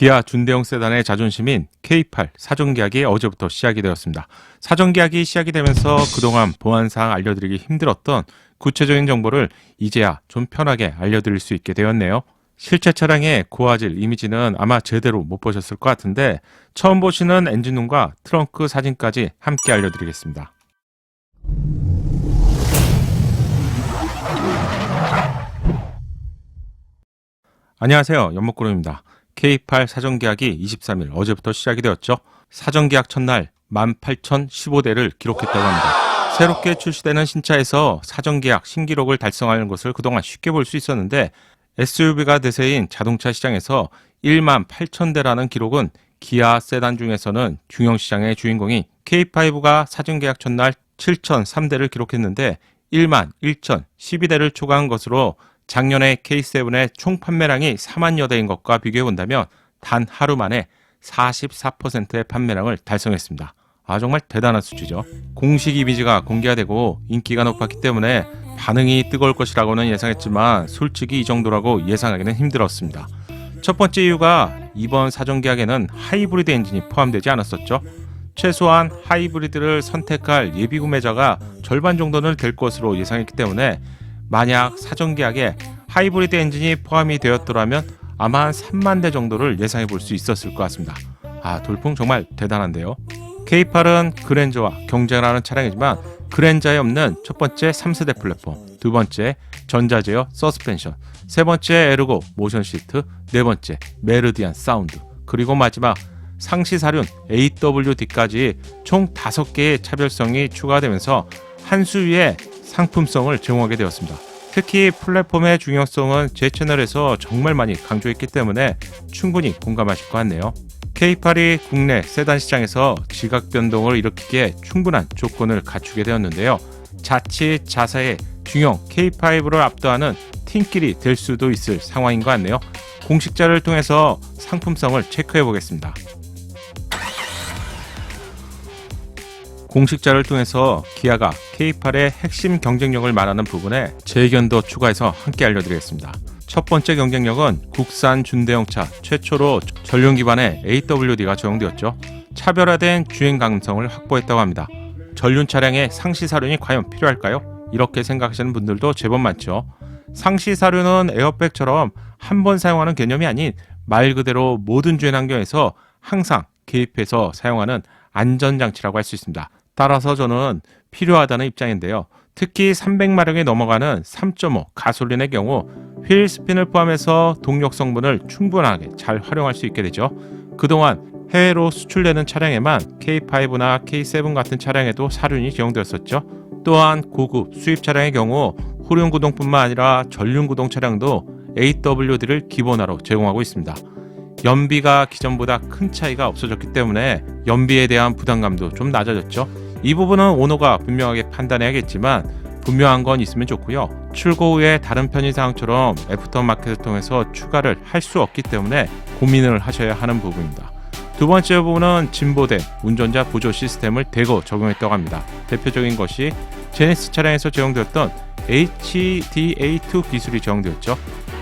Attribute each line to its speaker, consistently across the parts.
Speaker 1: 기아 준대형 세단의 자존심인 K8 사전 계약이 어제부터 시작이 되었습니다. 사전 계약이 시작이 되면서 그동안 보안사항 알려드리기 힘들었던 구체적인 정보를 이제야 좀 편하게 알려드릴 수 있게 되었네요. 실제 차량의 고화질 이미지는 아마 제대로 못 보셨을 것 같은데 처음 보시는 엔진룸과 트렁크 사진까지 함께 알려드리겠습니다. 안녕하세요. 연목구름입니다. K8 사전 계약이 23일 어제부터 시작이 되었죠. 사전 계약 첫날 18,015대를 기록했다고 합니다. 새롭게 출시되는 신차에서 사전 계약 신기록을 달성하는 것을 그동안 쉽게 볼 수 있었는데 SUV가 대세인 자동차 시장에서 1만 8천 대라는 기록은 기아 세단 중에서는 중형 시장의 주인공인 K5가 사전 계약 첫날 7,003대를 기록했는데 1만 1,012대를 초과한 것으로 작년에 K7의 총 판매량이 4만여 대인 것과 비교해 본다면 단 하루 만에 44%의 판매량을 달성했습니다. 아 정말 대단한 수치죠. 공식 이미지가 공개가 되고 인기가 높았기 때문에 반응이 뜨거울 것이라고는 예상했지만 솔직히 이 정도라고 예상하기는 힘들었습니다. 첫 번째 이유가 이번 사전 계약에는 하이브리드 엔진이 포함되지 않았었죠. 최소한 하이브리드를 선택할 예비 구매자가 절반 정도는 될 것으로 예상했기 때문에 만약 사전 계약에 하이브리드 엔진이 포함이 되었더라면 아마 한 3만 대 정도를 예상해 볼 수 있었을 것 같습니다. 아, 돌풍 정말 대단한데요. K8은 그랜저와 경쟁을 하는 차량이지만 그랜저에 없는 첫 번째 3세대 플랫폼, 두 번째 전자제어 서스펜션, 세 번째 에르고 모션 시트, 네 번째 메르디안 사운드, 그리고 마지막 상시 사륜 AWD까지 총 5개의 차별성이 추가되면서 한 수위의 상품성을 제공하게 되었습니다. 특히 플랫폼의 중요성은 제 채널에서 정말 많이 강조했기 때문에 충분히 공감하실 것 같네요. K8이 국내 세단 시장에서 지각 변동을 일으키기에 충분한 조건을 갖추게 되었는데요. 자칫 자사의 중형 K5를 압도하는 팀끼리 될 수도 있을 상황인 것 같네요. 공식자를 통해서 상품성을 체크해 보겠습니다. 공식자를 통해서 기아가 K8의 핵심 경쟁력을 말하는 부분에 제 의견도 추가해서 함께 알려드리겠습니다. 첫 번째 경쟁력은 국산 준대형차 최초로 전륜 기반의 AWD가 적용되었죠. 차별화된 주행 감성을 확보했다고 합니다. 전륜 차량의 상시 사륜이 과연 필요할까요? 이렇게 생각하시는 분들도 제법 많죠. 상시 사륜은 에어백처럼 한 번 사용하는 개념이 아닌 말 그대로 모든 주행 환경에서 항상 개입해서 사용하는 안전장치라고 할 수 있습니다. 따라서 저는 필요하다는 입장인데요. 특히 300마력이 넘어가는 3.5 가솔린의 경우 휠 스핀을 포함해서 동력 성분을 충분하게 잘 활용할 수 있게 되죠. 그동안 해외로 수출되는 차량에만 K5나 K7 같은 차량에도 사륜이 적용되었었죠. 또한 고급 수입 차량의 경우 후륜 구동뿐만 아니라 전륜 구동 차량도 AWD를 기본화로 제공하고 있습니다. 연비가 기존보다 큰 차이가 없어졌기 때문에 연비에 대한 부담감도 좀 낮아졌죠. 이 부분은 오너가 분명하게 판단해야겠지만 분명한 건 있으면 좋고요. 출고 후에 다른 편의사항처럼 애프터마켓을 통해서 추가를 할 수 없기 때문에 고민을 하셔야 하는 부분입니다. 두 번째 부분은 진보된 운전자 보조 시스템을 대거 적용했다고 합니다. 대표적인 것이 제네스 차량에서 적용되었던 HDA2 기술이 적용되었죠.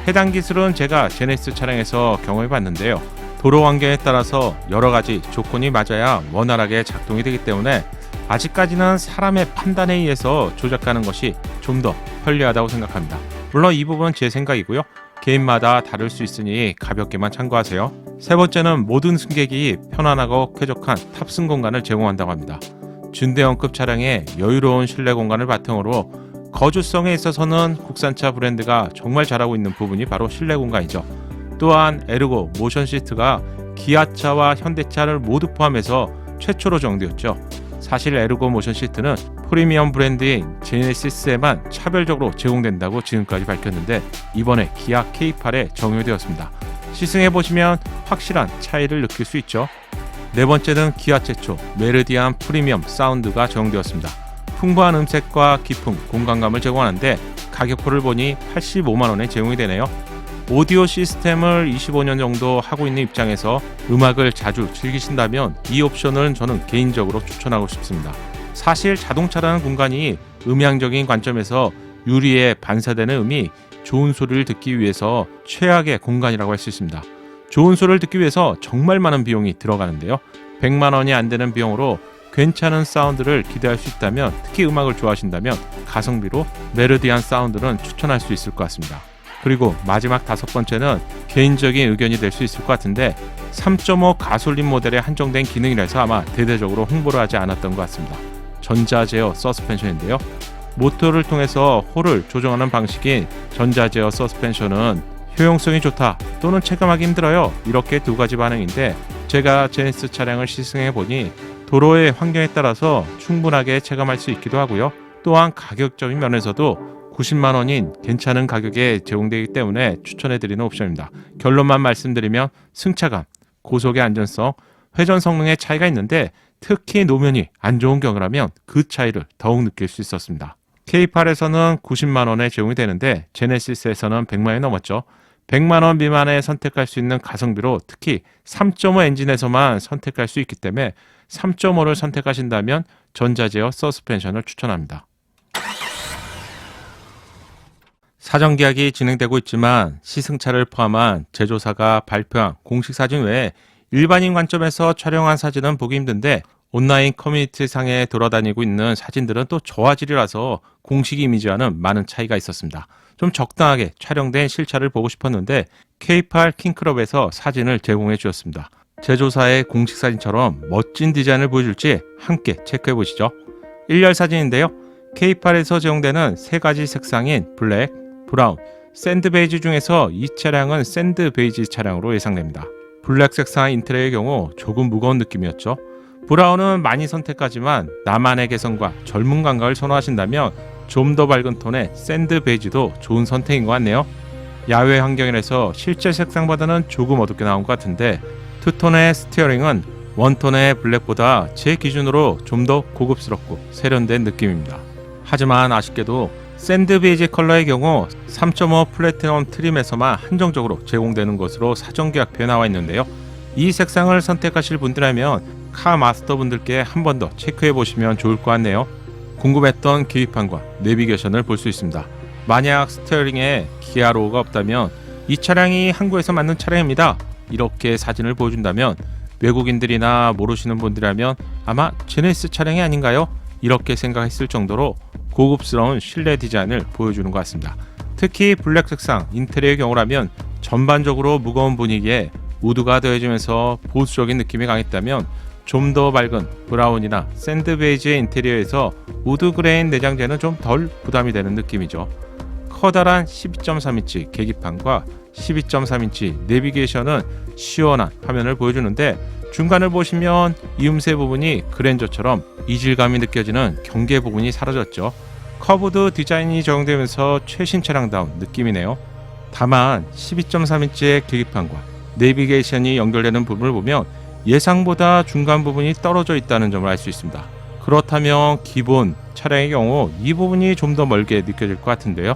Speaker 1: 해당 기술은 제가 제네스 차량에서 경험해 봤는데요. 도로 환경에 따라서 여러 가지 조건이 맞아야 원활하게 작동이 되기 때문에 아직까지는 사람의 판단에 의해서 조작하는 것이 좀 더 편리하다고 생각합니다. 물론 이 부분은 제 생각이고요. 개인마다 다를 수 있으니 가볍게만 참고하세요. 세 번째는 모든 승객이 편안하고 쾌적한 탑승 공간을 제공한다고 합니다. 준대형급 차량의 여유로운 실내 공간을 바탕으로 거주성에 있어서는 국산차 브랜드가 정말 잘하고 있는 부분이 바로 실내 공간이죠. 또한 에르고 모션 시트가 기아차와 현대차를 모두 포함해서 최초로 정되었죠. 사실 에르고 모션 시트는 프리미엄 브랜드인 제네시스에만 차별적으로 제공된다고 지금까지 밝혔는데 이번에 기아 K8에 적용되었습니다. 시승해 보시면 확실한 차이를 느낄 수 있죠. 네 번째는 기아 최초 메르디안 프리미엄 사운드가 적용되었습니다. 풍부한 음색과 깊은 공간감을 제공하는데 가격표를 보니 85만 원에 제공이 되네요. 오디오 시스템을 25년 정도 하고 있는 입장에서 음악을 자주 즐기신다면 이 옵션을 저는 개인적으로 추천하고 싶습니다. 사실 자동차라는 공간이 음향적인 관점에서 유리에 반사되는 음이 좋은 소리를 듣기 위해서 최악의 공간이라고 할 수 있습니다. 좋은 소리를 듣기 위해서 정말 많은 비용이 들어가는데요. 100만 원이 안 되는 비용으로 괜찮은 사운드를 기대할 수 있다면 특히 음악을 좋아하신다면 가성비로 메르디한 사운드는 추천할 수 있을 것 같습니다. 그리고 마지막 다섯 번째는 개인적인 의견이 될 수 있을 것 같은데 3.5 가솔린 모델에 한정된 기능이라서 아마 대대적으로 홍보를 하지 않았던 것 같습니다. 전자 제어 서스펜션인데요. 모터를 통해서 홀을 조정하는 방식인 전자 제어 서스펜션은 효용성이 좋다 또는 체감하기 힘들어요 이렇게 두 가지 반응인데 제가 제네스 차량을 시승해 보니 도로의 환경에 따라서 충분하게 체감할 수 있기도 하고요 또한 가격적인 면에서도 90만 원인 괜찮은 가격에 제공되기 때문에 추천해 드리는 옵션입니다 결론만 말씀드리면 승차감 고속의 안전성 회전 성능의 차이가 있는데 특히 노면이 안 좋은 경우라면 그 차이를 더욱 느낄 수 있었습니다. K8에서는 90만 원에 제공이 되는데 제네시스에서는 100만 원이 넘었죠. 100만 원 미만에 선택할 수 있는 가성비로 특히 3.5 엔진에서만 선택할 수 있기 때문에 3.5를 선택하신다면 전자제어 서스펜션을 추천합니다. 사전 계약이 진행되고 있지만 시승차를 포함한 제조사가 발표한 공식 사진 외에 일반인 관점에서 촬영한 사진은 보기 힘든데 온라인 커뮤니티 상에 돌아다니고 있는 사진들은 또 저화질이라서 공식 이미지와는 많은 차이가 있었습니다. 좀 적당하게 촬영된 실차를 보고 싶었는데 K8 킹클럽에서 사진을 제공해 주었습니다. 제조사의 공식 사진처럼 멋진 디자인을 보여줄지 함께 체크해 보시죠. 1열 사진인데요. K8에서 제공되는 세 가지 색상인 블랙, 브라운, 샌드 베이지 중에서 이 차량은 샌드 베이지 차량으로 예상됩니다. 블랙 색상 인테리어의 경우 조금 무거운 느낌이었죠. 브라운은 많이 선택하지만 나만의 개성과 젊은 감각을 선호하신다면 좀 더 밝은 톤의 샌드 베이지도 좋은 선택인 것 같네요. 야외 환경이라서 실제 색상보다는 조금 어둡게 나온 것 같은데 투톤의 스티어링은 원톤의 블랙보다 제 기준으로 좀 더 고급스럽고 세련된 느낌입니다. 하지만 아쉽게도 샌드 베이지 컬러의 경우 3.5 플래티넘 트림에서만 한정적으로 제공되는 것으로 사전 계약표에 나와 있는데요. 이 색상을 선택하실 분들이라면 카 마스터 분들께 한 번 더 체크해 보시면 좋을 것 같네요. 궁금했던 계기판과 내비게이션을 볼 수 있습니다. 만약 스티어링에 기아 로고가 없다면 이 차량이 한국에서 만든 차량입니다. 이렇게 사진을 보여준다면 외국인들이나 모르시는 분들이라면 아마 제네시스 차량이 아닌가요? 이렇게 생각했을 정도로 고급스러운 실내 디자인을 보여주는 것 같습니다. 특히 블랙 색상 인테리어의 경우라면 전반적으로 무거운 분위기에 우드가 더해지면서 보수적인 느낌이 강했다면 좀 더 밝은 브라운이나 샌드 베이지의 인테리어에서 우드 그레인 내장재는 좀 덜 부담이 되는 느낌이죠. 커다란 12.3인치 계기판과 12.3인치 내비게이션은 시원한 화면을 보여주는데 중간을 보시면 이음새 부분이 그랜저처럼 이질감이 느껴지는 경계 부분이 사라졌죠. 커브드 디자인이 적용되면서 최신 차량다운 느낌이네요. 다만 12.3인치의 계기판과 내비게이션이 연결되는 부분을 보면 예상보다 중간 부분이 떨어져 있다는 점을 알 수 있습니다. 그렇다면 기본 차량의 경우 이 부분이 좀 더 멀게 느껴질 것 같은데요.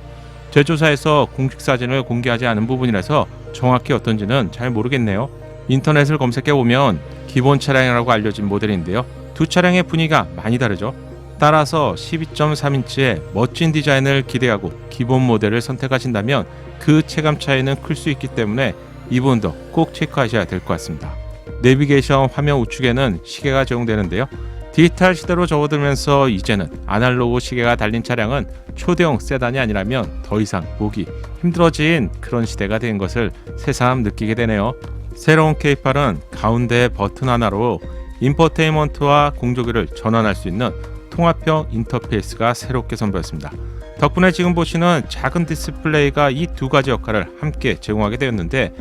Speaker 1: 제조사에서 공식 사진을 공개하지 않은 부분이라서 정확히 어떤지는 잘 모르겠네요. 인터넷을 검색해 보면 기본 차량이라고 알려진 모델인데요. 두 차량의 분위기가 많이 다르죠. 따라서 12.3인치의 멋진 디자인을 기대하고 기본 모델을 선택하신다면 그 체감 차이는 클 수 있기 때문에 이 부분도 꼭 체크하셔야 될 것 같습니다. 내비게이션 화면 우측에는 시계가 제공되는데요. 디지털 시대로 접어들면서 이제는 아날로그 시계가 달린 차량은 초대형 세단이 아니라면 더 이상 보기 힘들어진 그런 시대가 된 것을 새삼 느끼게 되네요. 새로운 K8은 가운데 버튼 하나로 인포테인먼트와 공조기를 전환할 수 있는 통합형 인터페이스가 새롭게 선보였습니다. 덕분에 지금 보시는 작은 디스플레이가 이 두 가지 역할을 함께 제공하게 되었는데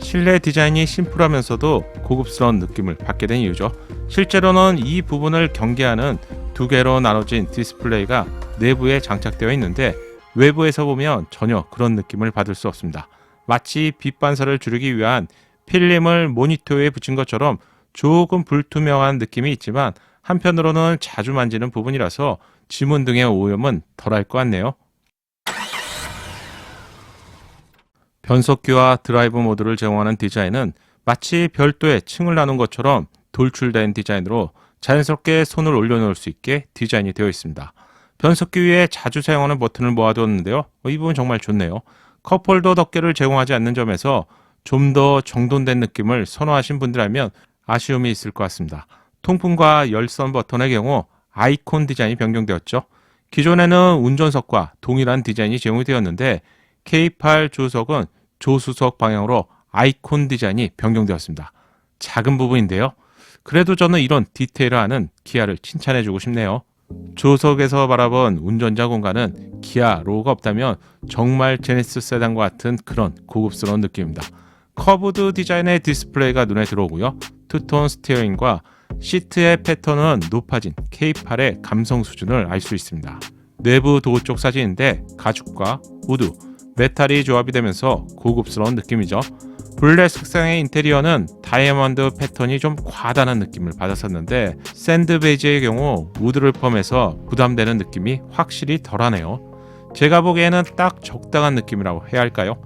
Speaker 1: 실내 디자인이 심플하면서도 고급스러운 느낌을 받게 된 이유죠. 실제로는 이 부분을 경계하는 두 개로 나눠진 디스플레이가 내부에 장착되어 있는데 외부에서 보면 전혀 그런 느낌을 받을 수 없습니다. 마치 빛 반사를 줄이기 위한 필름을 모니터에 붙인 것처럼 조금 불투명한 느낌이 있지만 한편으로는 자주 만지는 부분이라서 지문 등의 오염은 덜할 것 같네요. 변속기와 드라이브 모드를 제공하는 디자인은 마치 별도의 층을 나눈 것처럼 돌출된 디자인으로 자연스럽게 손을 올려놓을 수 있게 디자인이 되어 있습니다. 변속기 위에 자주 사용하는 버튼을 모아두었는데요. 이 부분 정말 좋네요. 컵홀더 덮개를 제공하지 않는 점에서 좀 더 정돈된 느낌을 선호하신 분들이라면 아쉬움이 있을 것 같습니다. 통풍과 열선 버튼의 경우 아이콘 디자인이 변경되었죠. 기존에는 운전석과 동일한 디자인이 제공이 되었는데 K8 조석은 조수석 방향으로 아이콘 디자인이 변경되었습니다. 작은 부분인데요. 그래도 저는 이런 디테일하는 기아를 칭찬해주고 싶네요. 조석에서 바라본 운전자 공간은 기아 로고가 없다면 정말 제네시스 세단과 같은 그런 고급스러운 느낌입니다. 커브드 디자인의 디스플레이가 눈에 들어오고요. 투톤 스티어링과 시트의 패턴은 높아진 K8의 감성 수준을 알 수 있습니다. 내부 도어 쪽 사진인데 가죽과 우드, 메탈이 조합이 되면서 고급스러운 느낌이죠. 블랙 색상의 인테리어는 다이아몬드 패턴이 좀 과다한 느낌을 받았었는데 샌드 베이지의 경우 우드를 포함해서 부담되는 느낌이 확실히 덜하네요. 제가 보기에는 딱 적당한 느낌이라고 해야 할까요?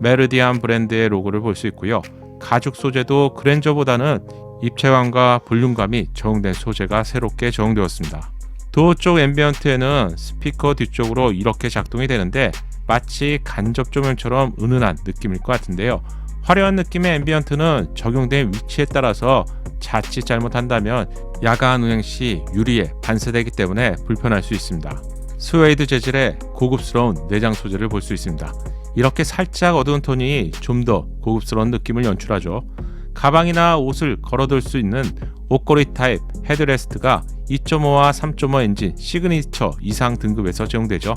Speaker 1: 메르디안 브랜드의 로고를 볼 수 있고요. 가죽 소재도 그랜저보다는 입체감과 볼륨감이 적용된 소재가 새롭게 적용되었습니다. 도어 쪽 앰비언트에는 스피커 뒤쪽으로 이렇게 작동이 되는데 마치 간접 조명처럼 은은한 느낌일 것 같은데요. 화려한 느낌의 앰비언트는 적용된 위치에 따라서 자칫 잘못한다면 야간 운행 시 유리에 반사되기 때문에 불편할 수 있습니다. 스웨이드 재질의 고급스러운 내장 소재를 볼 수 있습니다. 이렇게 살짝 어두운 톤이 좀 더 고급스러운 느낌을 연출하죠. 가방이나 옷을 걸어둘 수 있는 옷걸이 타입 헤드레스트가 2.5와 3.5 엔진 시그니처 이상 등급에서 제공되죠.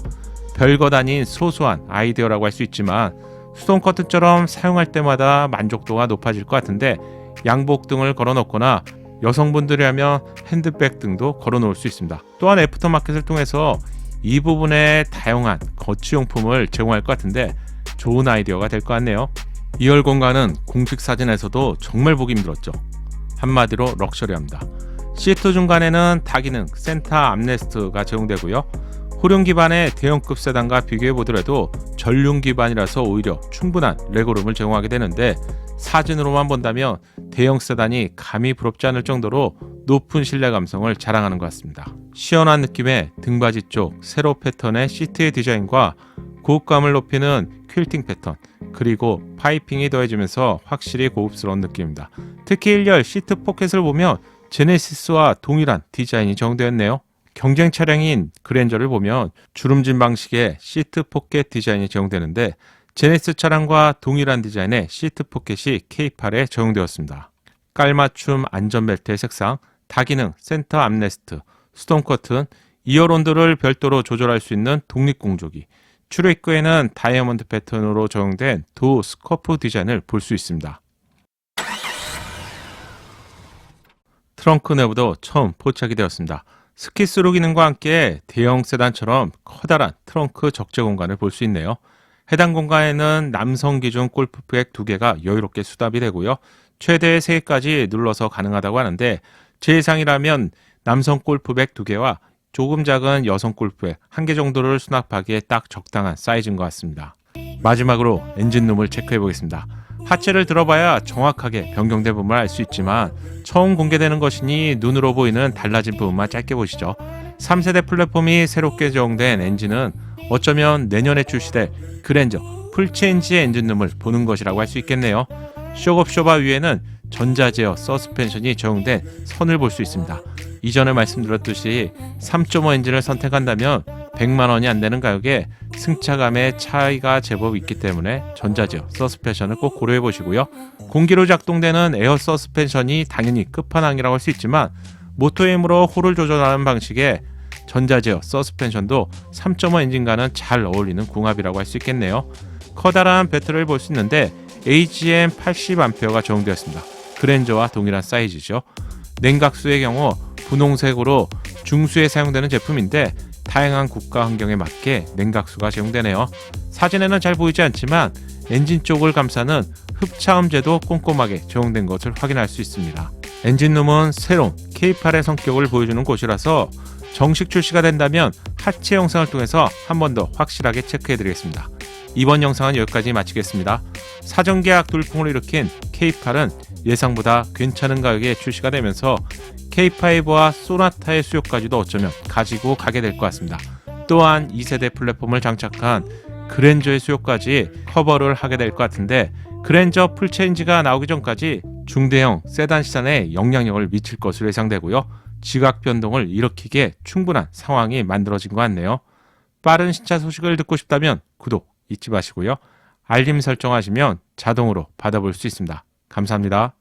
Speaker 1: 별것 아닌 소소한 아이디어라고 할 수 있지만 수동 커튼처럼 사용할 때마다 만족도가 높아질 것 같은데 양복 등을 걸어 놓거나 여성분들이라면 핸드백 등도 걸어 놓을 수 있습니다. 또한 애프터마켓을 통해서 이 부분에 다양한 거치용품을 제공할 것 같은데 좋은 아이디어가 될 것 같네요. 2열 공간은 공식 사진에서도 정말 보기 힘들었죠. 한마디로 럭셔리합니다. 시트 중간에는 다기능 센터 암레스트가 제공되고요. 후륜 기반의 대형급 세단과 비교해 보더라도 전륜 기반이라서 오히려 충분한 레고룸을 제공하게 되는데 사진으로만 본다면 대형 세단이 감히 부럽지 않을 정도로 높은 실내 감성을 자랑하는 것 같습니다. 시원한 느낌의 등받이 쪽 세로 패턴의 시트의 디자인과 고급감을 높이는 퀼팅 패턴 그리고 파이핑이 더해지면서 확실히 고급스러운 느낌입니다. 특히 1열 시트 포켓을 보면 제네시스와 동일한 디자인이 적용되었네요. 경쟁 차량인 그랜저를 보면 주름진 방식의 시트 포켓 디자인이 제공되는데 제네시스 차량과 동일한 디자인의 시트 포켓이 K8에 적용되었습니다. 깔맞춤 안전벨트의 색상, 다기능 센터 암레스트, 수동 커튼, 이어 온도를 별도로 조절할 수 있는 독립공조기, 출입구에는 다이아몬드 패턴으로 적용된 도 스커프 디자인을 볼 수 있습니다. 트렁크 내부도 처음 포착이 되었습니다. 스키스루 기능과 함께 대형 세단처럼 커다란 트렁크 적재 공간을 볼 수 있네요. 해당 공간에는 남성 기준 골프백 2개가 여유롭게 수납이 되고요. 최대 3개까지 눌러서 가능하다고 하는데 제 예상이라면 남성 골프백 2개와 조금 작은 여성 골프백 1개 정도를 수납하기에 딱 적당한 사이즈인 것 같습니다. 마지막으로 엔진룸을 체크해 보겠습니다. 하체를 들어봐야 정확하게 변경된 부분을 알 수 있지만 처음 공개되는 것이니 눈으로 보이는 달라진 부분만 짧게 보시죠. 3세대 플랫폼이 새롭게 적용된 엔진은 어쩌면 내년에 출시될 그랜저 풀체인지 엔진룸을 보는 것이라고 할 수 있겠네요. 쇼업쇼바 위에는 전자제어 서스펜션이 적용된 선을 볼 수 있습니다. 이전에 말씀드렸듯이 3.5 엔진을 선택한다면 100만 원이 안 되는 가격에 승차감의 차이가 제법 있기 때문에 전자제어 서스펜션을 꼭 고려해 보시고요. 공기로 작동되는 에어 서스펜션이 당연히 끝판왕이라고 할 수 있지만 모토임으로 호를 조절하는 방식의 전자제어 서스펜션도 3.5 엔진과는 잘 어울리는 궁합이라고 할 수 있겠네요. 커다란 배터리를 볼 수 있는데 AGM 80A가 적용되었습니다. 그랜저와 동일한 사이즈죠. 냉각수의 경우 분홍색으로 중수에 사용되는 제품인데 다양한 국가 환경에 맞게 냉각수가 제공되네요. 사진에는 잘 보이지 않지만 엔진 쪽을 감싸는 흡차음제도 꼼꼼하게 적용된 것을 확인할 수 있습니다. 엔진룸은 새로운 K8의 성격을 보여주는 곳이라서 정식 출시가 된다면 하체 영상을 통해서 한 번 더 확실하게 체크해 드리겠습니다. 이번 영상은 여기까지 마치겠습니다. 사전계약 돌풍을 일으킨 K8은 예상보다 괜찮은 가격에 출시가 되면서 K5와 소나타의 수요까지도 어쩌면 가지고 가게 될 것 같습니다. 또한 2세대 플랫폼을 장착한 그랜저의 수요까지 커버를 하게 될 것 같은데 그랜저 풀체인지가 나오기 전까지 중대형 세단 시장에 영향력을 미칠 것으로 예상되고요. 지각 변동을 일으키기에 충분한 상황이 만들어진 것 같네요. 빠른 시차 소식을 듣고 싶다면 구독, 잊지 마시고요. 알림 설정하시면 자동으로 받아볼 수 있습니다. 감사합니다.